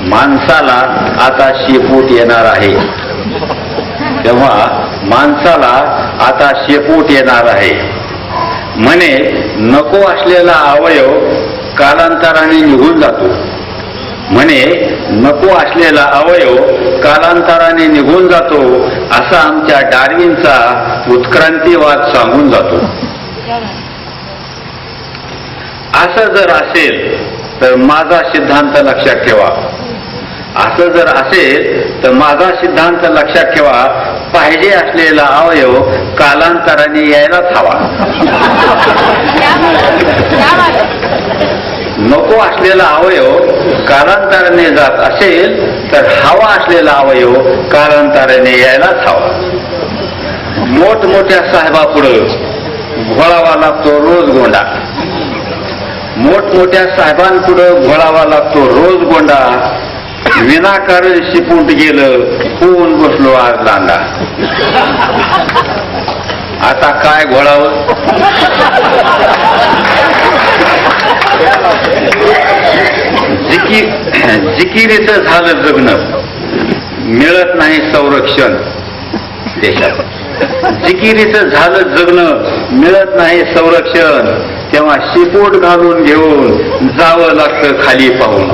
माणसाला आता शेपूट येणार आहे. तेव्हा माणसाला आता शेपूट येणार आहे. म्हणे नको असलेला अवयव कालांतराने निघून जातो. म्हणे नको असलेला अवयव कालांतराने निघून जातो असा आमच्या डार्विनचा उत्क्रांतीवाद सांगून जातो. असं जर असेल तर माझा सिद्धांत लक्षात ठेवा. असं जर असेल तर माझा सिद्धांत लक्षात ठेवा. पाहिजे असलेला अवयव कालांतराने यायलाच हवा. नको असलेला अवयव कालांतराने जात असेल तर हवा असलेला अवयव कालांतराने यायलाच हवा. मोठमोठ्या साहेबापुढं घोळावा लागतो रोज गोंडा. मोठमोठ्या साहेबांपुढं घोळावा लागतो. रोज गोंडा विनाकारण शिपूट गेलं होऊन बसलो आज दांडा आता काय घोळावं? जिकी जिकिरीचं झालं जगणं. मिळत नाही संरक्षण देशात. जिकिरीचं झालं जगणं मिळत नाही संरक्षण. तेव्हा शिपोट घालून घेऊन जावं लागतं खाली पाहून.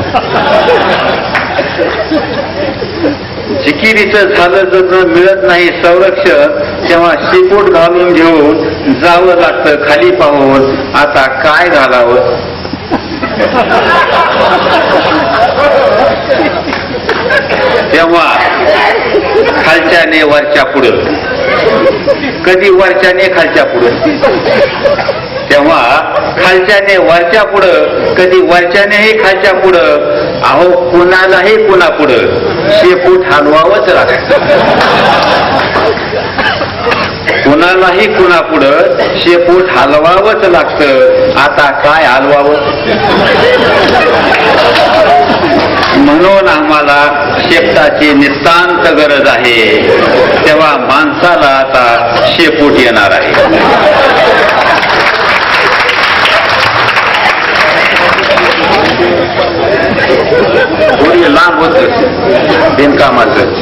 जिकिरीचं झालं जगणं मिळत नाही संरक्षण तेव्हा शिपोट घालून घेऊन जावं लागतं खाली पाहून. आता काय घालावं? तेव्हा खालच्याने वरच्या पुढं. कधी वरच्याने खालच्या पुढं? तेव्हा खालच्याने वरच्या पुढं कधी वरच्यानेही खालच्या पुढं अहो कुणालाही कुणा पुढं शेपूट हलवावंच लागत. कुणालाही कुणा पुढं शेपूट हलवावंच लागतं. आता काय हलवावं? म्हणून आम्हाला शेपटाची नितांत गरज आहे. तेव्हा माणसाला आता शेपूट येणार आहे. पूर्वी लांब होत बिनकामाचं.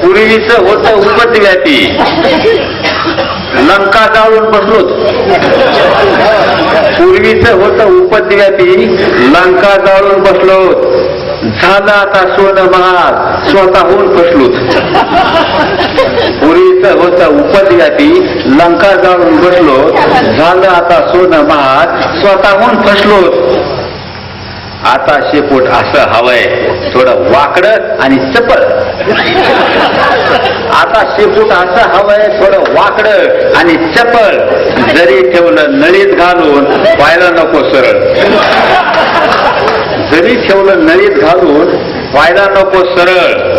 पूर्वीच होत उपद्व्यापी लंका जाळून बसलोच पूर्वीच होत उपद्व्यापी लंका जाळून बसलो झालं आता सोन महाग स्वतःहून फसलोत पुरीच होत उपद्व्यापी लंका जाळून बसलो झालं आता सोन महाग स्वतःहून फसलोत आता शेपूट असं हवंय. थोडं वाकडं आणि चपळ. आता शेपूट असं हवंय थोडं वाकडं आणि चपळ. जरी ठेवलं नळीत घालून व्हायला नको सरळ. जरी ठेवलं नळीत घालून व्हायला नको सरळ.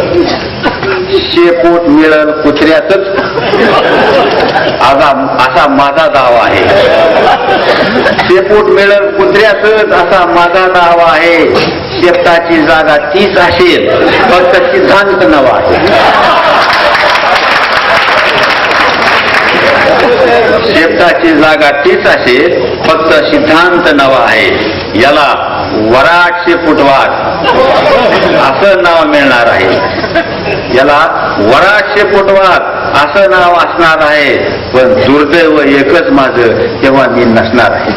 शेपूट मिळल कुत्र्यातच. असा असा माझा दावा आहे. शेपूट मिळल कुत्र्यातच असा माझा दावा आहे. शेपटाची जागा तीच असेल. फक्त सिद्धांत नवा आहे. शेपटाची जागा तीच असेल. फक्त सिद्धांत नवा आहे. याला वराट फुटवाट असं नाव मिळणार आहे. याला वराट फुटवाट असं नाव असणार आहे. पण दुर्दैव एकच माझं तेव्हा मी नसणार आहे.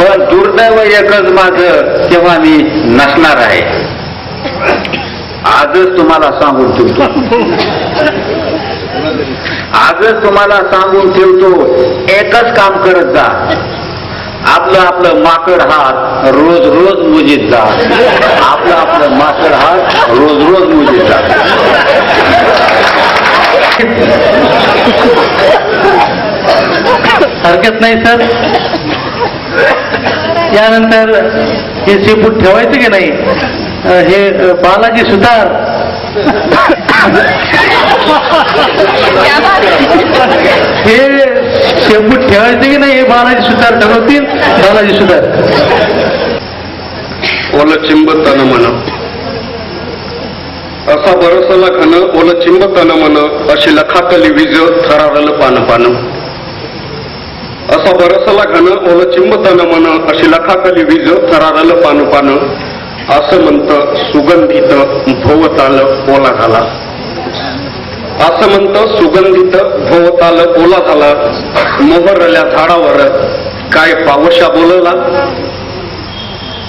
पण दुर्दैव एकच माझं तेव्हा मी नसणार आहे. आजच तुम्हाला सांगून ठेवतो. आजच तुम्हाला सांगून ठेवतो एकच काम करत जा. आपलं आपलं माकड हात रोज रोज मुजीत जा आपलं आपलं माकड हात रोज रोज मुजीत जा हरकत नाही सर. यानंतर हे शेपूट ठेवायचं की नाही? हे बालाजी सुतार हे शेपूट ठेवायचे की नाही हे बालाजी सुतार ठरवतील बालाजी सुतार. ओल चिंबताना तन असा बरसला घन ओल चिंबताना म्हण अशी लखातली वीज थरारलं पान पान. असा बरसला घन ओल चिंबताना म्हण अशी लखातली वीज थरारलं पान पान. असं म्हणत सुगंधित भोवताल ओला झाला. असं म्हणत सुगंधित भोवताल ओला झाला. मोहरल्या झाडावर काय पावशा बोलला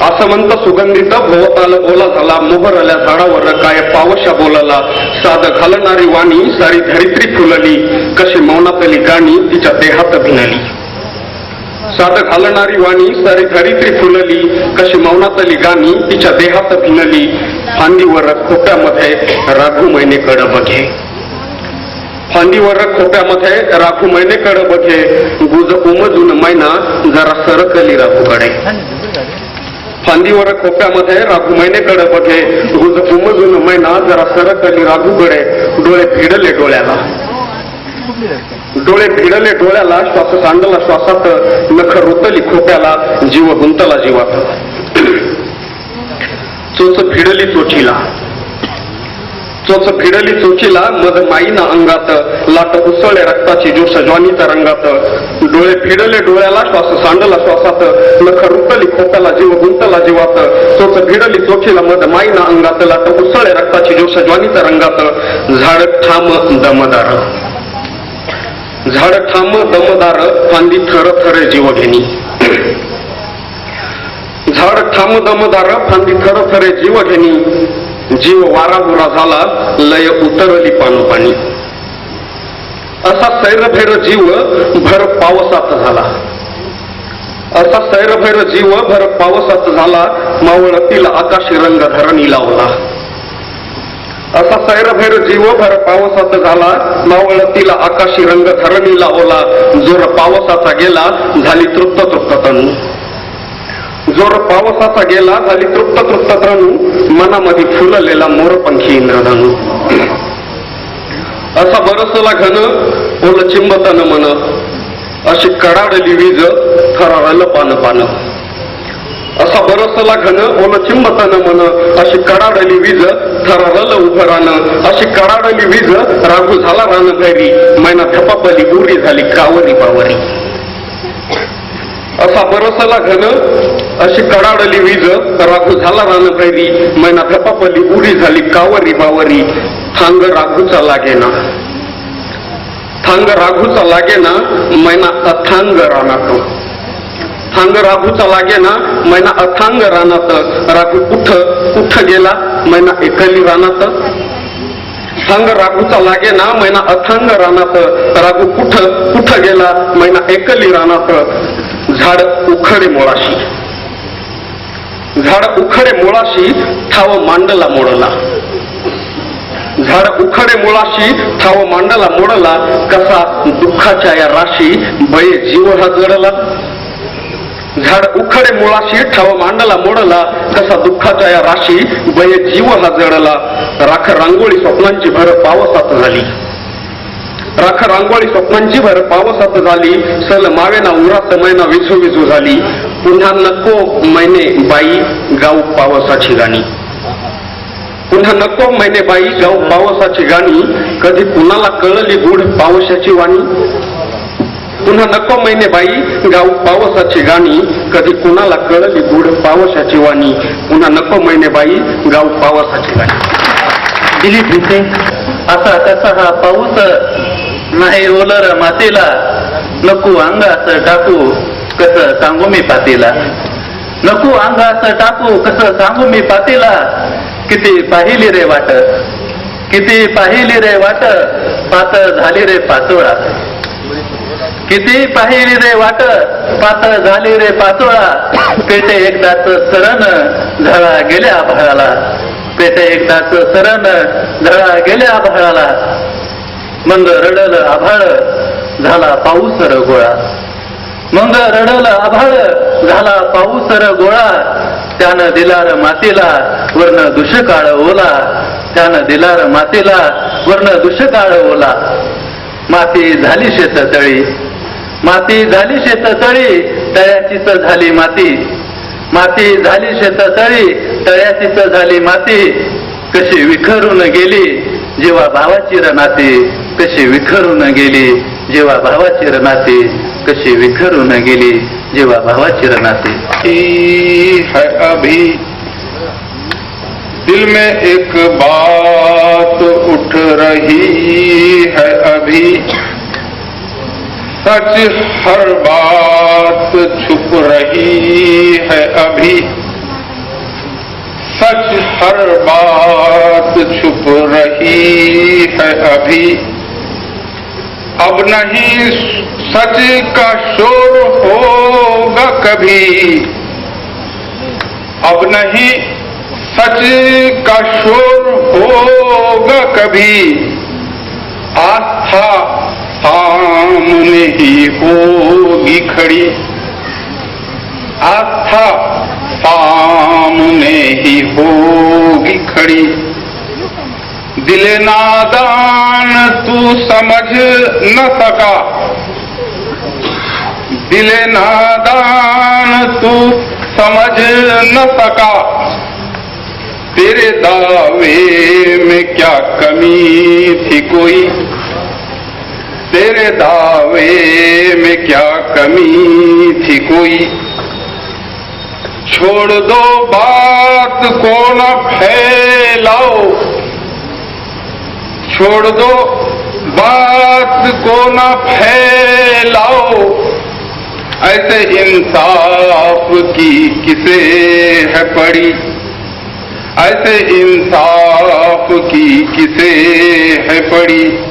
असं म्हणत सुगंधित भोवताल ओला झाला. मोहरल्या झाडावर काय पावशा बोलला साध घालणारी वाणी सारी धरित्री फुलली. कशी मौनातली गाणी तिच्या देहात भिनली. साध घालणारी वाणी सारी धरित्री फुलली कशी मौनातली गाणी तिच्या देहात भिनली फांदीवर खोप्यामध्ये राघू मैनेकडे बघे. फांदीवर खोप्यामध्ये राखू मैनेकडे बघे गुज उमजून मैना जरा सरकली राघूकडे. फांदीवर खोप्यामध्ये राघू महिनेकडे बघे गुज उमजून मैना जरा सरकली राघूकडे डोळे भिडले डोळ्याला. डोळे भिडले डोळ्याला श्वास सांडला श्वासात नख रुतली खोप्याला जीव गुंतला जीवात. चोच भिडली चोचीला. चोच भिडली चोचीला मध माईना अंगात लाट उसळले रक्ताची जोश ज्वानीच्या रंगात. डोळे भिडले डोळ्याला श्वास सांडला श्वासात नख रुतली खोप्याला जीव गुंतला जीवात. चोच भिडली चोचीला मध माईना अंगात लाट उसळले रक्ताची जोश ज्वानीच्या रंगात. झाड ठाम दमदार. झाड ठाम दमदार फांदी थर थर जीव घेणी झाड ठाम दमदार फांदी थर थर जीव घेणी जीव वाराबुरा झाला लय उतरली पाणी असा सैरभैर जीव भर पावसात झाला. असा सैरभैर जीव भर पावसात झाला मावळतील आकाशी रंग धरणी लावला. असा सैरभैर जीव भर पावसाचा झाला. मावळतील आकाशी रंग धरणी लावला. जोर पावसाचा गेला झाली तृप्त तृप्त तणू जोर पावसाचा गेला झाली तृप्त तृप्त तणू मनामध्ये फुललेला मोरपंखी इंद्रधनू. असा बरसला घन ओल चिंबतन मन. अशी कडाडली वीज थरारल पान पान असा बरसला घन ओल चिंबतन मन अशी कडाडली वीज थरारल उभं राहणं अशी कडाडली वीज राघू झाला रान घरी मैना धपापली उरी झाली कावरी बावरी. असा बरसला घन अशी कडाडली वीज राघू झाला रान घरी मैना धपापली उरी झाली कावरी बावरी. थांग राघूचा लागेना. थांग राघूचा लागेना मैना अथांग रानात थांग लागे ना मैना अथांग रानात. राघू कुठ कुठ गेला मैना एकली रानात. थांग राघूचा लागेना मैना अथांग रानात. राघू कुठ कुठ गेला मैना एकली रानात. झाड उखडे मुळाशी झाड उखडे मुळाशी ठाव मांडला मोडला. झाड उखडे मुळाशी ठाव मांडला मोडला. कसा दुःखाच्या या राशी बये जीव हा जडला. झाड उखडे मुळाशी ठाव मांडला मोडला कसा दुःखाच्या या राशी वय जीव हा जडला राख रांगोळी स्वप्नांची भर पावसात झाली. राख रांगोळी स्वप्नांची भर पावसात झाली. सल मावेना उरात मैना विझू विझू झाली. पुन्हा नको मैने बाई गाऊ पावसाची गाणी. पुन्हा नको मैने बाई गाऊ पावसाची गाणी. कधी कुणाला कळली गुढ पावसाची वाणी? पुन्हा नको महिने बाई गाऊ पावसाची गाणी कधी कुणाला कळली गुड पावसाची वाणी. पुन्हा नको महिने बाई गाऊ पावसाची गाणी दिलीप भिसे असा कसा हा पाऊस नाही ओलर मातेला नको अंगास टाकू कस सांगू मी पातेला. नको अंगास टाकू कस सांगू मी पातेला. किती पाहिली रे वाट किती पाहिली रे वाट पात झाली रे पाचोळा किती पाहिली रे वाट पातळ झाली रे पाचोळा पेटे एकदाच सरण झळा गेल्या आभाळाला पेटे एकदाच सरण झळा गेल्या आभाळाला मग रडल आभाळ झाला पाऊस र गोळा. मग रडल आभाळ झाला पाऊस र गोळा. त्यानं दिलार मातीला वर्ण दुष्काळ ओला. त्यानं दिलार मातीला वर्ण दुष्काळ ओला. माती झाली शेत तळी माती झाली शेत तळी तळ्याचीच झाली माती. माती झाली शेत तळी तळ्याचीच झाली माती. कशी विखरून गेली जेव्हा भावाची रनाती कशी विखरून गेली जेव्हा भावाची रनाती कशी विखरून गेली जेव्हा भावाची रनाती है अभी दिल में एक बात उठ रही है अभी। سچ ہر بات چھپ رہی ہے ابھی۔ سچ ہر بات چھپ رہی ہے ابھی۔ اب نہیں سچ کا شور ہوگا کبھی۔ اب نہیں سچ کا شور ہوگا کبھی۔ آستھا سامنے ہی ہوگی کھڑی آستھا سامنے ہی ہوگی کھڑی دل نادان تو سمجھ نہ سکا دل نادان تو سمجھ نہ سکا تیرے دعوے میں کیا کمی تھی کوئی दिल नादान तू समझ न सका दिल नादान तू समझ न सका तेरे दावे में क्या कमी थी कोई तेरे दावे में क्या कमी थी कोई छोड़ दो बात को न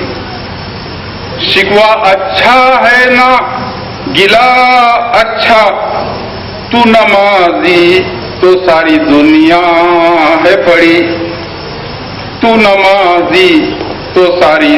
लल्ला से दोस्ती होगी अभी राम लल्ला से दोस्ती होगी अभी शिकवा अच्छा है ना गिला अच्छा शिकवा अच्छा है ना गिला अच्छा तू नमाजी तो सारी दुनिया है पड़ी तू नमाजी तो सारी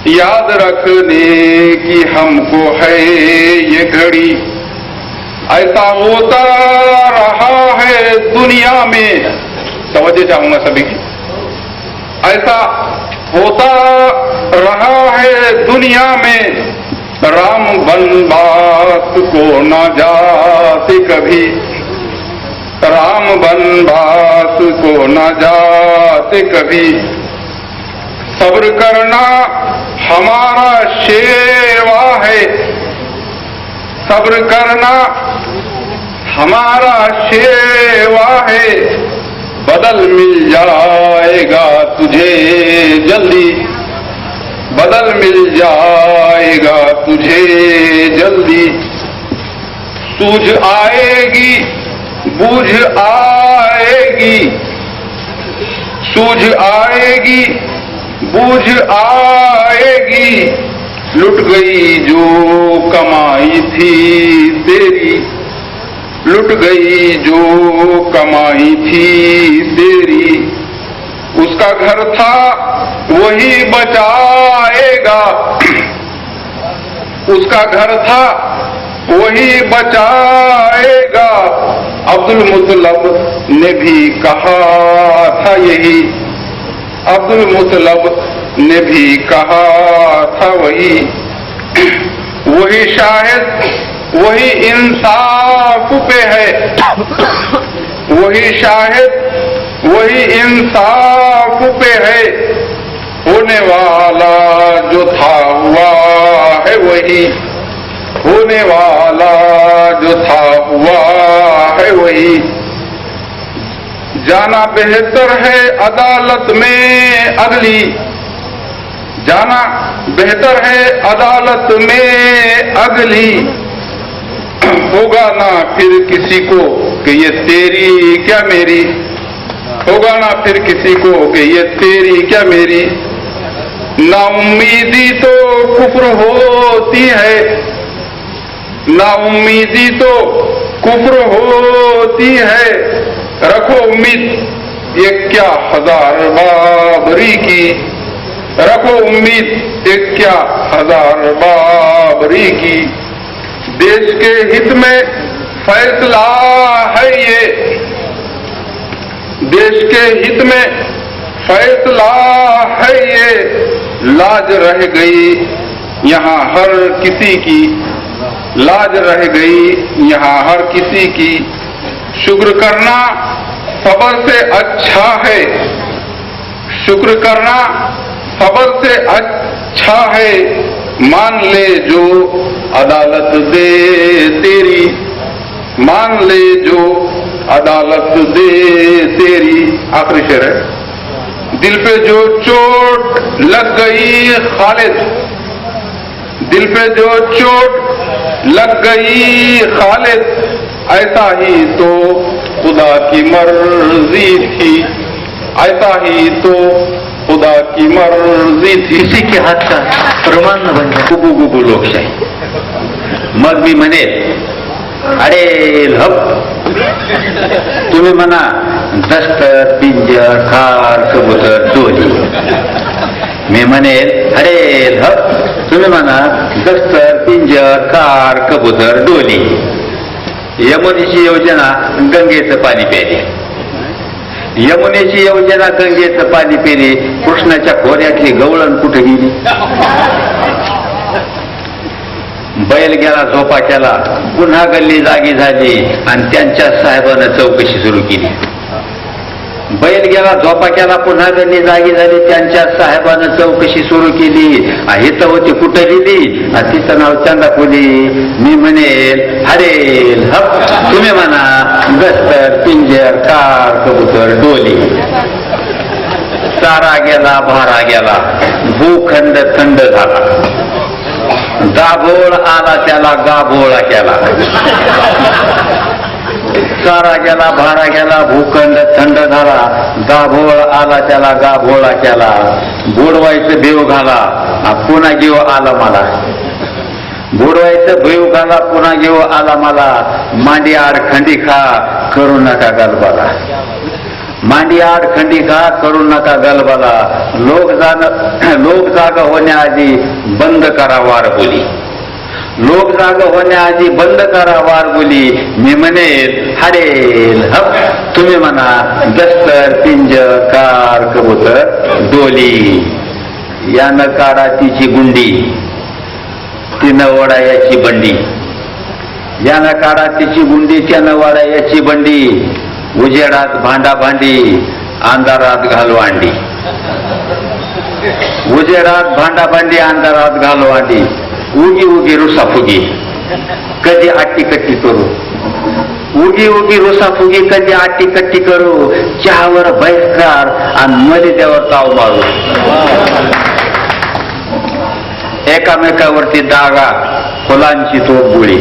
फजूल बातों को छोड़ दो ये फजूल बातों को याद रखने की हमको है ये घड़ी याद रखने की हमको है ये घड़ी ऐसा होता रहा है दुनिया में समझे चाहूंगा सभी की ऐसा होता रहा है दुनिया में राम बनवास को न जाते कभी राम बनवास को न जाते कभी सब्र करना हमारा शेवा है सब्र करना हमारा शेवा है बदल मिल जाएगा तुझे जल्दी बदल मिल जाएगा तुझे بوجھ آئے گی۔ لٹ گئی جو کمائی تھی تیری۔ لٹ گئی جو کمائی تھی تیری۔ اس کا گھر تھا، وہی بچائے گا۔ اس کا گھر تھا، وہی بچائے گا۔ عبد المطلب نے بھی کہا تھا یہی۔ عبد المطلب نے بھی کہا تھا وہی۔ وہی شاہد، وہی انصاف پہ ہے۔ وہی شاہد، وہی انصاف پہ ہے۔ ہونے والا جو تھا ہوا ہے وہی۔ ہونے والا جو تھا ہوا ہے وہی۔ है वही जाना बेहतर है अदालत में अगली जाना बेहतर है अदालत में अगली होगा ना फिर किसी को कि ये तेरी क्या मेरी होगा ना फिर किसी को कि ये तेरी क्या मेरी नाउम्मीदी तो कुफ्र होती है नाउम्मीदी तो कुफ्र होती है रखो उम्मीद ये क्या हजार बाबरी की रखो उम्मीद एक क्या हजार बाबरी की देश के हित में फैसला है ये देश के हित में फैसला है ये लाज रह गई यहाँ हर किसी की लाज रह गई यहाँ हर किसी की शुक्र करना सबर से अच्छा है शुक्र करना सबर से अच्छा है मान ले जो अदालत दे तेरी मान ले जो अदालत दे तेरी आखिरी शेर है दिल पे जो चोट लग गई खालिद दिल पे जो चोट लग गई खालिद ऐसा ही तो खुदा की मर्जी थी। ऐसा ही तो खुदा की मर्जी थी। किसी के हात का प्रमाण न बन गुबू गुबू लोकशाही मग मी म्हणेल अरे लप तुम्ही म्हणा दस्तर पिंजर खार कबूतर दोरी मी म्हणेल अरे लप तुम्ही म्हणा दस्तर पिंजर कार कबूतर डोली। यमुनेची योजना गंगेचं पाणी प्यायले यमुनेची योजना गंगेचं पाणी पिणे कृष्णाच्या खोऱ्यातली गवळण कुठे गेली? बैल गेला झोपा केला पुन्हा गल्ली जागी झाली आणि त्यांच्या साहेबानं चौकशी सुरू केली. बैल गेला झोपा केला पुन्हा त्यांनी जागी झाली त्यांच्या साहेबानं चौकशी सुरू केली. हित होती कुठं लिहिली तिचं नाव चंदापुली. मी म्हणेल हरेल हप. तुम्ही म्हणा गस्तर पिंजर कार कबूतर डोली. चारा गेला भारा गेला. भूखंड थंड झाला. दाभोळ आला त्याला गाभोळा केला. चारा गेला भारा गेला भूखंड थंड झाला गाभोळ आला त्याला गाभोळा केला. बुडवायचं देव घाला पुन्हा घेऊ आला मला. बुडवायचं भैव घाला पुन्हा घेऊ आला मला. मांडी आड खंडी खा करू नका गलबाला. मांडी आड खंडी खा करू नका गलबाला. लोक जाग लोक जाग होण्याआधी बंद करा वार बोली लोक जाग होण्याआधी बंद करा वार बोली मी म्हणेल हरेल हप. तुम्ही म्हणा दस्तर पिंज कार कबूतर डोली. यानं काढा तिची गुंडी तिनं ओढा याची बंडी. यानं काढा तिची गुंडी त्यानं नवाडा याची बंडी. उजेडात भांडा भांडी अंधारात घालू अंडी उजेडात भांडा भांडी अंधारात घालू अंडी उगी उगी रुसा फुगी कधी आटी कट्टी करू उगी उगी रुसा फुगी कधी आटी कट्टी करू चहावर बहिष्कार आणि मलिद्यावर ताव मारू एकामेकावरती दागा फुलांची तोप गुळी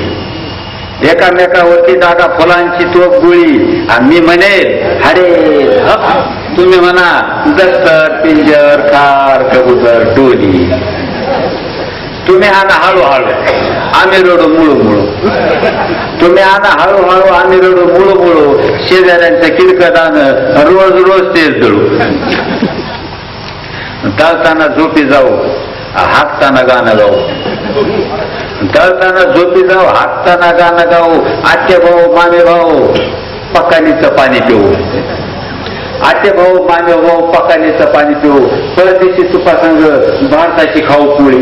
एकामेकावरती दागा फुलांची तोप गुळी आणि मी म्हणेल हरे तुम्ही म्हणा दस्तर पिंजर खार कबूतर टोली तुम्ही आणा हळूहळू. आम्ही रडू मुळू मुळू. तुम्ही आणा हळूहळू आम्ही रडू मुळू मुळू. शेजाऱ्यांचं किरकटानं रोज रोज तेच दळू दळताना झोपी जाऊ हाकताना गाणं गाऊ. दळताना झोपी जाऊ हाकताना गाणं गाऊ. आत्या भाऊ मामे भाऊ पकानीचं पाणी पिऊ. आते भाऊ मामे भाऊ पकानीचं पाणी पिऊ. परदेशी तुपासंग भारताची खाऊ पोळी.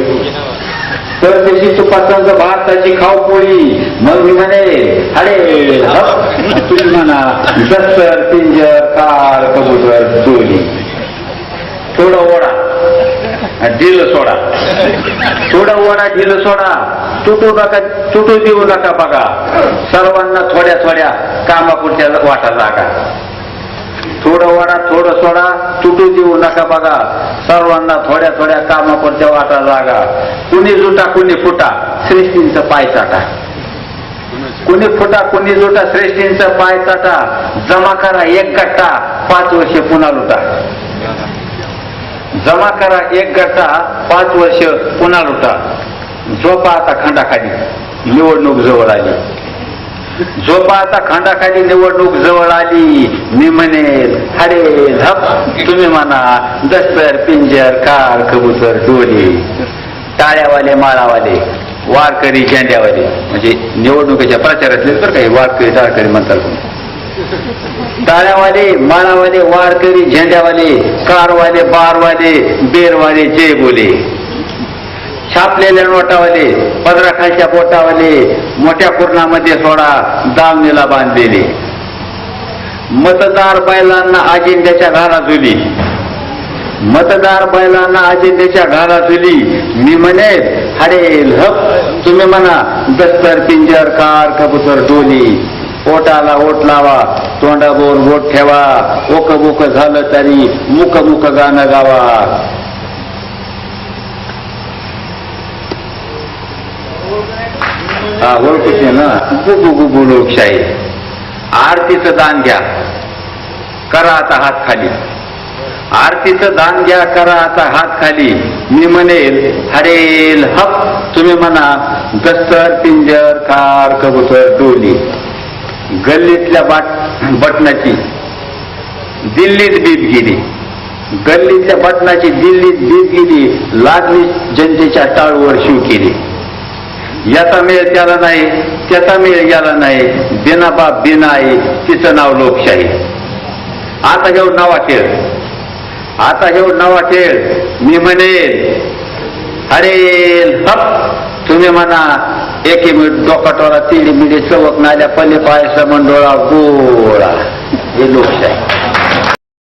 परदेशी तुपासंग भारताची खाऊ पोळी. मग मी म्हणे अरे तुम्ही म्हणा दस्तर पिंजर कार कबूतर दोन्ही. थोडा ओढा. ढिल सोडा. थोडा ओढा ढिल सोडा. तुटू नका तुटू देऊ नका बघा. सर्वांना थोड्या थोड्या कामापुरच्या वाटा जागा थोडं वाडा थोडं सोडा तुटू देऊ नका बघा. सर्वांना थोड्या थोड्या कामापुरच्या वाटा जागा. कुणी जुटा कुणी फुटा श्रेष्ठींचा पाय चाटा. कुणी फुटा कुणी जुटा श्रेष्ठींचा पाय चाटा. जमा करा एक गट्टा पाच वर्षे पुन्हा लुटा. जमा करा एक गट्टा पाच वर्ष पुन्हा लुटा. झोपा आता खंडाखाली. निवडणूक जवळ आली. झोपा आता खंडाखाली निवडणूक जवळ आली. मी म्हणेल अरे झप. तुम्ही म्हणा दस्तर पिंजर कार कबूतर डोली टाळ्यावाले माळावाले वारकरी झेंड्यावाले. म्हणजे निवडणुकीच्या प्रचारातले तर काही वारकरी टाळकरी म्हणतात. टाळ्यावाले माळावाले वारकरी झेंड्यावाले कारवाले बारवाले बेरवाले जय बोले. छापलेल्या नोटावाले पदराखालच्या बोटावाले मोठ्या पूर्णामध्ये सोडा दावणीला बांधलेले. मतदार बैलांना अजिंठ्याच्या घाला झुली मतदार बैलांना अजेंड्याच्या घाला झुली मी म्हणेल हरे हप तुम्ही म्हणा दस्तर पिंजर कार कबूतर डोली ओटाला ओट लावा तोंडाबोर बोट ठेवा. ओक बुक झालं तरी मुक मुख गाणं गावा. हा ना? लोकशाही. आरतीचं दान घ्या. करा आता हात खाली. आरतीचं दान घ्या करा आता हात खाली. मी म्हणेल हरेल हप. तुम्ही म्हणा दस्तर पिंजर कार कबूतर डोली गल्लीतल्या बाट बटनाची दिल्लीत बीप गेली. गल्लीतल्या बटनाची दिल्लीत बीत गेली. लागली जनतेच्या टाळूवर शिव केली. याचा मेळ त्याला नाही त्याचा मेळ याला नाही. बिना बाप बिना आहे तिचं नाव लोकशाही. आता घेऊ नवा खेळ. आता घेऊ नवा खेळ. मी म्हणेल अरे हप. तुम्ही म्हणा एके मिनिट डोकाटोरा तिडी मिडी चवक नाल्या पल्ले पायसा मंडोळा गोळा. हे लोकशाही.